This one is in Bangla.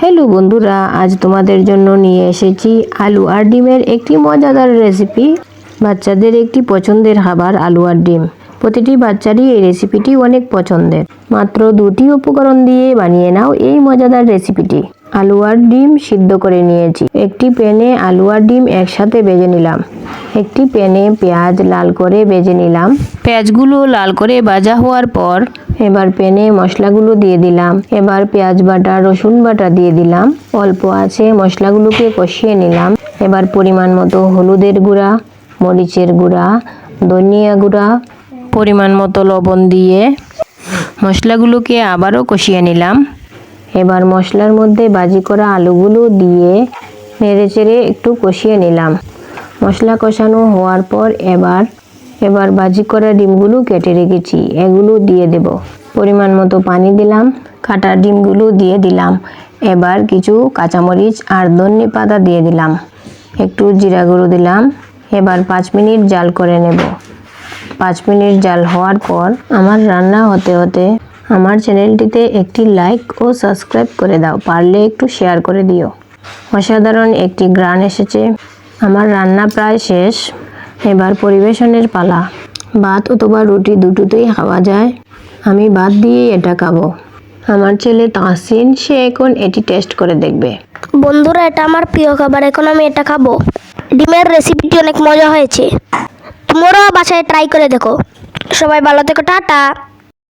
হ্যালো বন্ধুরা, আজ তোমাদের জন্য নিয়ে এসেছি আলু আর ডিমের একটি মজাদার রেসিপি বাচ্চাদের একটি পছন্দের খাবার আলু আর ডিম। প্রতিটি বাচ্চারই এই রেসিপিটি অনেক পছন্দের। মাত্র দুটি উপকরণ দিয়ে বানিয়ে নাও এই মজাদার রেসিপিটি আলু আর ডিম সিদ্ধ করে নিয়েছি। একটি প্যানে আলু আর ডিম একসাথে ভেজে নিলাম। একটি প্যানে পেঁয়াজ লাল করে ভেজে নিলাম। পেঁয়াজগুলো লাল করে ভাজা হওয়ার পর এবার প্যানে মশলাগুলো দিয়ে দিলাম। এবার পেঁয়াজ বাটা রসুন বাটা দিয়ে দিলাম। অল্প আছে মশলাগুলোকে কষিয়ে নিলাম। এবার পরিমাণ মতো হলুদের গুঁড়া মরিচের গুঁড়া ধনিয়া গুঁড়া পরিমাণ মতো লবণ দিয়ে মশলাগুলোকে আবারও কষিয়ে নিলাম। এবার মশলার মধ্যে বাজি করা আলুগুলো দিয়ে নেড়ে চেড়ে একটু কষিয়ে নিলাম। মশলা কষানো হওয়ার পর এবার এবার বাজি করা ডিমগুলো কেটে রেখেছি। এগুলো দিয়ে দেব। পরিমাণ মতো পানি দিলাম, কাটা ডিমগুলো দিয়ে দিলাম। এবার কিছু কাঁচামরিচ আর ধনে পাতা দিয়ে দিলাম। একটু জিরা গুঁড়ো দিলাম। এবার পাঁচ মিনিট জাল করে নেব। পাঁচ মিনিট জাল হওয়ার পর আমার রান্না হতে হতে আমার চ্যানেলটিতে একটি লাইক ও সাবস্ক্রাইব করে দাও। পারলে একটু শেয়ার করে দিও। অসাধারণ একটি গ্রান এসেছে। আমার রান্না প্রায় শেষ। এবার পরিবেশনের পালা। ভাত অথবা রুটি দুটোতেই খাওয়া যায়। আমি ভাত দিয়ে এটা খাব। আমার ছেলে তাসিন সে এখন এটি টেস্ট করে দেখবে। বন্ধুরা, এটা আমার প্রিয় খাবার। এখন আমি এটা খাব। ডিমের রেসিপিটি অনেক মজা হয়েছে। তোমরাও বাসায় ট্রাই করে দেখো। সবাই ভালো থেকো, টাটা।